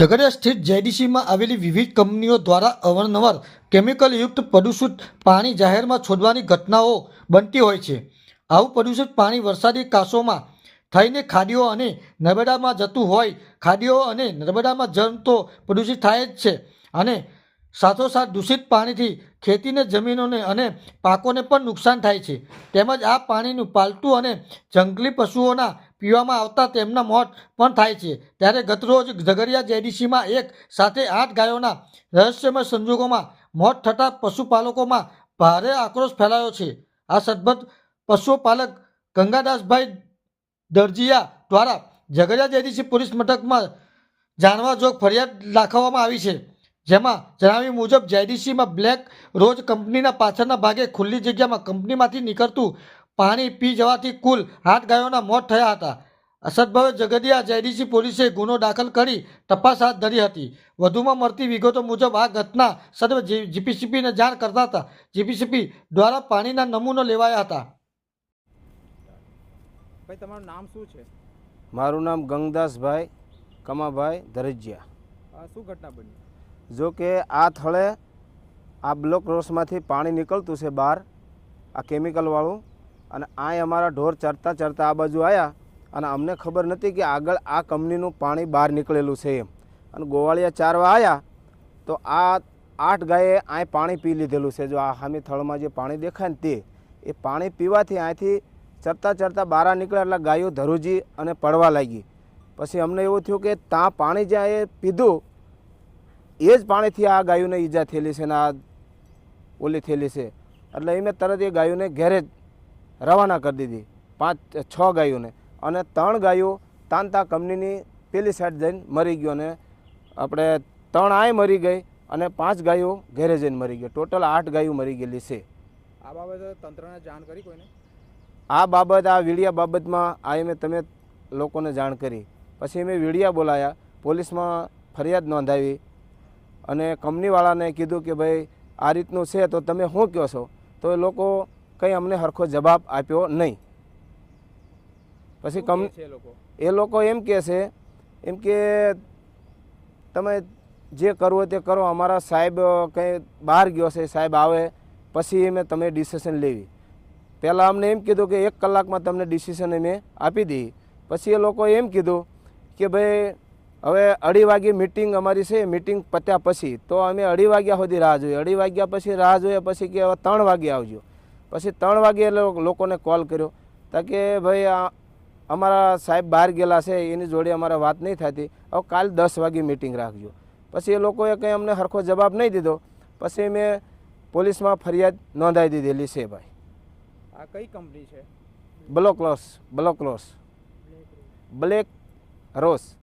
ઝઘડિયા સ્થિત જેડીસીમાં આવેલી વિવિધ કંપનીઓ દ્વારા અવારનવાર કેમિકલયુક્ત પ્રદૂષિત પાણી જાહેરમાં છોડવાની ઘટનાઓ બનતી હોય છે. આવું પ્રદૂષિત પાણી વરસાદી કાંસોમાં થઈને ખાડીઓ અને નર્મદામાં જતું હોય, ખાડીઓ અને નર્મદામાં જળ તો પ્રદૂષિત થાય જ છે અને સાથોસાથ દૂષિત પાણીથી ખેતીને, જમીનોને અને પાકોને પણ નુકસાન થાય છે. તેમજ આ પાણીનું પાલતું અને જંગલી પશુઓના પીવામાં આવતા તેમના મોત પણ થાય છે. ત્યારે ગતરોજ ઝઘડિયા જેડીસીમાં એક સાથે આઠ ગાયોના રહસ્યમય સંજોગોમાં મોત થતાં પશુપાલકોમાં ભારે આક્રોશ ફેલાયો છે. આ સદબદ પશુપાલક ગંગાદાસભાઈ દરજીયા દ્વારા ઝઘડિયા જેડીસી પોલીસ મથકમાં જાણવા જોગ ફરિયાદ દાખવવામાં આવી છે. જેમાં જણાવ્યું મુજબ, જેડીસીમાં બ્લેક રોજ કંપનીના પાછળના ભાગે ખુલ્લી જગ્યામાં કંપનીમાંથી નીકળતું પાણી પી જવાથી કુલ આઠ ગાયોના મોત થયા હતા. અસદભાવે જગદિયા જેડીસી પોલીસે ગુનો દાખલ કરી તપાસ હાથ ધરી હતી. વધુમાં મળતી વિગતો મુજબ આ ઘટના સદવે જીપીસીપીને જાણ કરતા હતા. જીપીસીપી દ્વારા પાણીના નમૂનો લેવાયા હતા. ભાઈ તમારું નામ શું છે? મારું નામ ગંગદાસભાઈ કમાભાઈ ધરજિયા આ શું ઘટના બની? જો કે આ થળે આ બ્લોક રોસમાંથી પાણી નીકળતું છે બહાર આ કેમિકલવાળું. અને આ અમારા ઢોર ચરતા ચરતા આ બાજુ આવ્યા અને અમને ખબર નથી કે આગળ આ કંપનીનું પાણી બહાર નીકળેલું છે એમ. અને ગોવાળિયા ચારવા આવ્યા તો આ આઠ ગાયે આ પાણી પી લીધેલું છે. જો આ હામી થળમાં જે પાણી દેખાય ને તે, એ પાણી પીવાથી અહીંથી ચરતા ચરતા બહાર નીકળ્યા એટલે ગાયો ધરુજી અને પડવા લાગી. પછી અમને એવું થયું કે ત્યાં પાણી જ્યાં એ પીધું, એ જ પાણીથી આ ગાયોને ઈજા થયેલી છે ને આ ઓલી થયેલી છે. એટલે એ મેં તરત એ ગાયોને ઘેરે રવાના કરી દીધી. પાંચ છ ગાયોને. અને ત્રણ ગાયો તાનતા કંપનીની પેલી સાઈડ જઈને મરી ગયો અને આપણે ત્રણ આય મરી ગઈ અને પાંચ ગાયો ઘેરે જઈને મરી ગઈ ટોટલ આઠ ગાયો મરી ગયેલી છે. આ બાબતે તંત્રને જાણ કરી કોઈને? આ બાબત આ વીડિયા બાબતમાં આ મેં તમે લોકોને જાણ કરી. પછી મેં વીડિયા બોલાયા પોલીસમાં ફરિયાદ નોંધાવી અને કંપનીવાળાને કીધું કે ભાઈ આ રીતનું છે તો તમે શું કહો છો? તો એ લોકો કંઈ અમને સરખો જવાબ આપ્યો નહીં. પછી છે એ લોકો? એ લોકો એમ કહે છે એમ કે તમે જે કરવું તે કરો અમારા સાહેબ કંઈ બહાર ગયો છે સાહેબ આવે પછી અમે તમે ડિસિશન લેવી. પહેલાં અમને એમ કીધું કે એક કલાકમાં તમને ડિસિશન અમે આપી દઈએ. પછી એ લોકો એમ કીધું કે ભાઈ હવે અઢી વાગે મિટિંગ અમારી છે મિટિંગ પત્યા પછી. તો અમે અઢી વાગ્યા સુધી રાહ જોઈએ અઢી વાગ્યા પછી રાહ જોઈએ પછી કે હવે ત્રણ વાગે આવજો. પછી ત્રણ વાગે લોકોને કોલ કર્યો. તા કે ભાઈ આ અમારા સાહેબ બહાર ગયેલા છે એની જોડે અમારે વાત નહીં થતી. હવે કાલ દસ વાગે મિટિંગ રાખજો. પછી એ લોકોએ કંઈ અમને સરખો જવાબ નહીં દીધો. પછી મેં પોલીસમાં ફરિયાદ નોંધાવી દીધેલી છે ભાઈ. આ કઈ કંપની છે? Block loss block loss. Black Ross